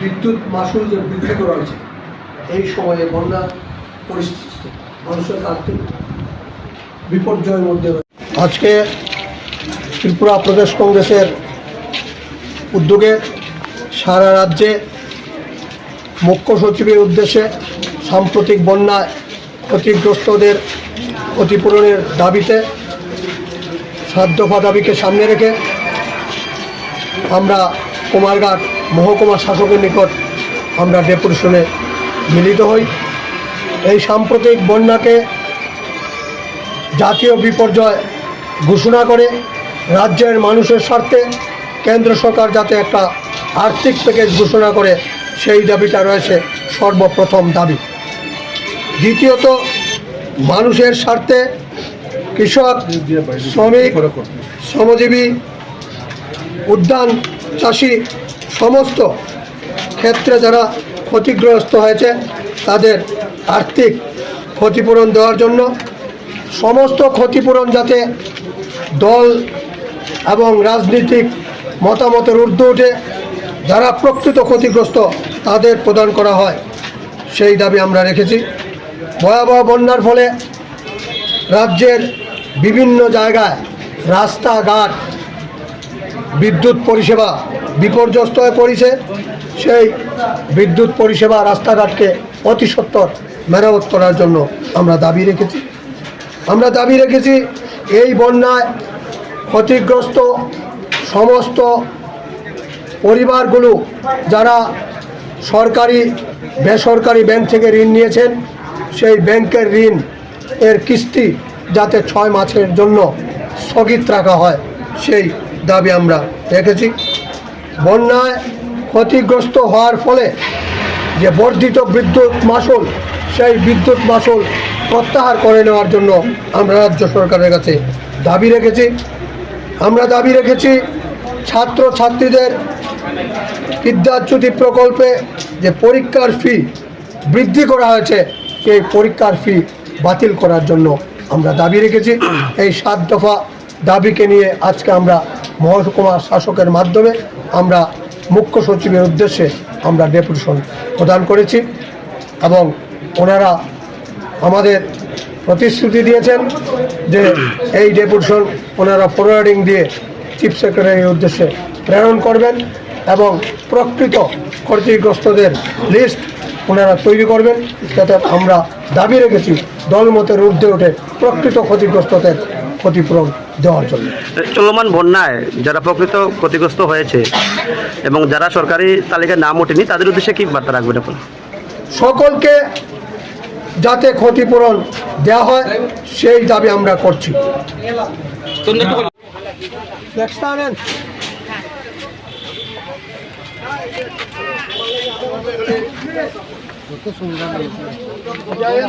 বিদ্যুৎ মাসুল যে বৃদ্ধি করা হয়েছে এই সময়ে বন্যা পরিস্থিতিতে মানুষের আর্থিক বিপর্যয়ের মধ্যে রয়েছে। আজকে ত্রিপুরা প্রদেশ কংগ্রেসের উদ্যোগে সারা রাজ্যে মুখ্য সচিবের উদ্দেশ্যে সাম্প্রতিক বন্যায় ক্ষতিগ্রস্তদের ক্ষতিপূরণের দাবিতে সাত দফা দাবিকে সামনে রেখে আমরা কুমারঘাট মহকুমা শাসকের নিকট আমরা ডেপুটেশনে মিলিত হই। এই সাম্প্রতিক বন্যাকে জাতীয় বিপর্যয় ঘোষণা করে রাজ্যের মানুষের স্বার্থে কেন্দ্র সরকার যাতে একটা আর্থিক প্যাকেজ ঘোষণা করে, সেই দাবিটা রয়েছে সর্বপ্রথম দাবি। দ্বিতীয়ত, মানুষের স্বার্থে কৃষক, শ্রমিক, শ্রমজীবী, উদ্যান চাষি সমস্ত ক্ষেত্রে যারা ক্ষতিগ্রস্ত হয়েছে, তাদের আর্থিক ক্ষতিপূরণ দেওয়ার জন্য সমস্ত ক্ষতিপূরণ যাতে দল এবং রাজনীতিক মতামতের ঊর্ধ্বে উঠে যারা প্রকৃত ক্ষতিগ্রস্ত তাদের প্রদান করা হয়, সেই দাবি আমরা রেখেছি। ভয়াবহ বন্যার ফলে রাজ্যের বিভিন্ন জায়গায় রাস্তাঘাট, বিদ্যুৎ পরিষেবা বিপর্যস্ত হয়ে পড়েছে। সেই বিদ্যুৎ পরিষেবা রাস্তাঘাটকে অতি সত্বর মেরামত করার জন্য আমরা দাবি রেখেছি। আমরা দাবি রেখেছি এই বন্যায় ক্ষতিগ্রস্ত সমস্ত পরিবারগুলো যারা সরকারি, বেসরকারি ব্যাংক থেকে ঋণ নিয়েছেন সেই ব্যাংকের ঋণ এর কিস্তি যাতে ছয় মাসের জন্য স্থগিত রাখা হয়, সেই দাবি আমরা রেখেছি। বন্যায় ক্ষতিগ্রস্ত হওয়ার ফলে যে বর্ধিত বিদ্যুৎ মাসুল, সেই বিদ্যুৎ মাসুল প্রত্যাহার করে নেওয়ার জন্য আমরা রাজ্য সরকারের কাছে দাবি রেখেছি। আমরা দাবি রেখেছি ছাত্র ছাত্রীদের বিদ্যাচ্যুতি প্রকল্পে যে পরীক্ষার ফি বৃদ্ধি করা হয়েছে সেই পরীক্ষার ফি বাতিল করার জন্য আমরা দাবি রেখেছি। এই সাত দফা দাবিকে নিয়ে আজকে আমরা মহকুমা শাসকের মাধ্যমে আমরা মুখ্য সচিবের উদ্দেশ্যে আমরা ডেপুটেশন প্রদান করেছি এবং ওনারা আমাদের প্রতিশ্রুতি দিয়েছেন যে এই ডেপুটেশন ওনারা ফরওয়ার্ডিং দিয়ে চিফ সেক্রেটারির উদ্দেশ্যে প্রেরণ করবেন এবং প্রকৃত ক্ষতিগ্রস্তদের লিস্ট ওনারা তৈরি করবেন যাতে আমরা দাবি রেখেছি দলমতের ঊর্ধ্বে উঠে প্রকৃত ক্ষতিগ্রস্তদের ক্ষতিপূরণ দেওয়ার জন্য। চলমান বন্যায় যারা প্রকৃত ক্ষতিগ্রস্ত হয়েছে এবং যারা সরকারি তালিকায় নাম ওঠেনি তাদের উদ্দেশ্যে কি বার্তা রাখবেন এখন সকলকে যাতে ক্ষতিপূরণ দেওয়া হয় সেই দাবি আমরা করছি। तो सुंदर